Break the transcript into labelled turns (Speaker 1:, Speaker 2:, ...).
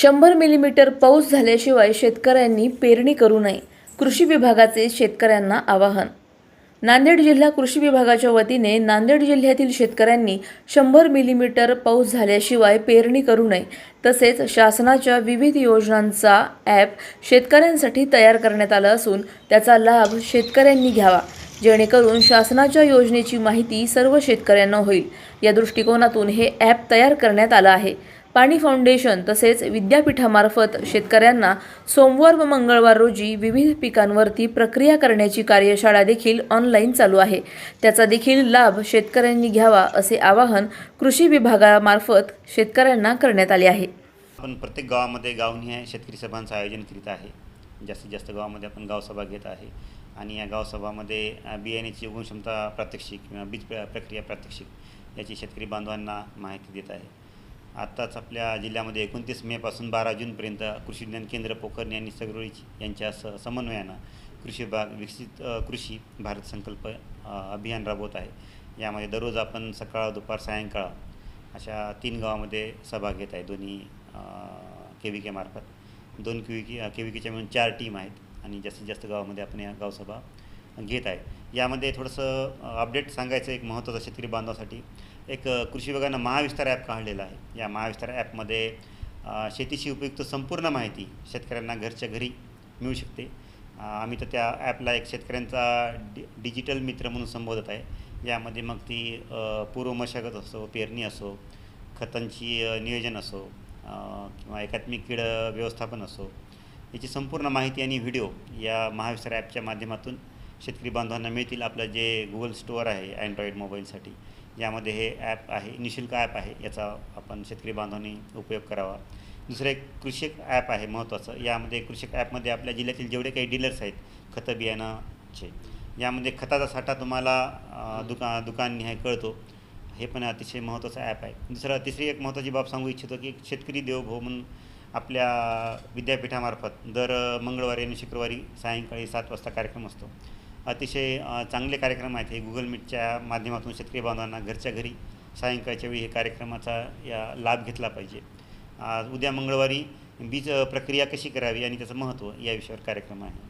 Speaker 1: शंभर मिलीमीटर पाऊस झाल्याशिवाय शेतकऱ्यांनी पेरणी करू नये कृषी विभागाचे शेतकऱ्यांना आवाहन. नांदेड जिल्हा कृषी विभागाच्या वतीने नांदेड जिल्ह्यातील शेतकऱ्यांनी शंभर मिलीमीटर पाऊस झाल्याशिवाय पेरणी करू नये तसेच शासनाच्या विविध योजनांचा ॲप शेतकऱ्यांसाठी तयार करण्यात आला असून त्याचा लाभ शेतकऱ्यांनी घ्यावा जेणेकरून शासनाच्या योजनेची माहिती सर्व शेतकऱ्यांना होईल. या दृष्टिकोनातून हे ॲप तयार करण्यात आलं आहे. पाणी फाउंडेशन तसेच विद्यापीठामार्फत शेतकऱ्यांना सोमवार व मंगळवार रोजी विविध पिकांवरती प्रक्रिया करण्याची कार्यशाळा देखील ऑनलाईन चालू आहे. त्याचा देखील लाभ शेतकऱ्यांनी घ्यावा असे आवाहन कृषी विभागामार्फत शेतकऱ्यांना करण्यात आले आहे.
Speaker 2: आपण प्रत्येक गावामध्ये गावनिहाय शेतकरी सभांचं आयोजन करीत आहे. जास्तीत जास्त गावामध्ये आपण गावसभा घेत आहे आणि या गावसभामध्ये बियाण्याची उगवण क्षमता प्रात्यक्षिक किंवा बीज प्रक्रिया प्रात्यक्षिक याची शेतकरी बांधवांना माहिती देत आहे. आत्ताच आपल्या जिल्ह्यामध्ये एकोणतीस मेपासून बारा जूनपर्यंत कृषी विज्ञान केंद्र पोखरणी आणि सगरोळी यांच्या स समन्वयानं कृषी विभाग विकसित कृषी भारत संकल्प अभियान राबवत आहे. यामध्ये दररोज आपण सकाळ दुपार सायंकाळ अशा तीन गावामध्ये सभा घेत आहे. दोन्ही के व्ही केमार्फत दोन K V K K V केच्या मिळून चार टीम आहेत आणि जास्तीत जास्त गावामध्ये आपण या गावसभा घेत आहे. यामध्ये थोडंसं अपडेट सांगायचं एक महत्त्वाचं शेतकरी बांधवासाठी. एक कृषी विभागानं महाविस्तार ॲप काढलेला आहे. या महाविस्तार ॲपमध्ये शेतीशी उपयुक्त संपूर्ण माहिती शेतकऱ्यांना घरच्या घरी मिळू शकते. आम्ही तर त्या ॲपला एक शेतकऱ्यांचा डि डिजिटल मित्र म्हणून संबोधत आहे. यामध्ये मग ती पूर्व मशागत असो पेरणी असो खतांची नियोजन असो किंवा एकात्मिक कीड व्यवस्थापन असो याची संपूर्ण माहिती आणि व्हिडिओ या महाविस्तार ॲपच्या माध्यमातून शेतकरी बांधवांना मिळतील आपलं जे गुगल स्टोअर आहे अँड्रॉईड मोबाईलसाठी यामध्ये हे ॲप आहे निशुल्क ॲप आहे याचा आपण शेतकरी बांधवांनी उपयोग करावा. दुसरं एक कृषक ॲप आहे महत्त्वाचं. यामध्ये कृषक ॲपमध्ये आपल्या जिल्ह्यातील जेवढे काही डीलर्स आहेत खतं बियाणाचे. यामध्ये खताचा साठा तुम्हाला दुका दुकाननिहाय कळतो. हे पण अतिशय महत्त्वाचं ॲप आहे. दुसरं तिसरी एक महत्त्वाची बाब सांगू इच्छितो की शेतकरी देवभाऊ म्हणून आपल्या विद्यापीठामार्फत दर मंगळवारी आणि शुक्रवारी सायंकाळी सात वाजता कार्यक्रम असतो. अतिशय चांगले कार्यक्रम आहेत. हे गुगल मीटच्या माध्यमातून शेतकरी बांधवांना घरच्या घरी सायंकाळच्या वेळी हे कार्यक्रमाचा या लाभ घेतला पाहिजे. उद्या मंगळवारी बीज प्रक्रिया कशी करावी आणि त्याचं महत्त्व या विषयावर कार्यक्रम आहे.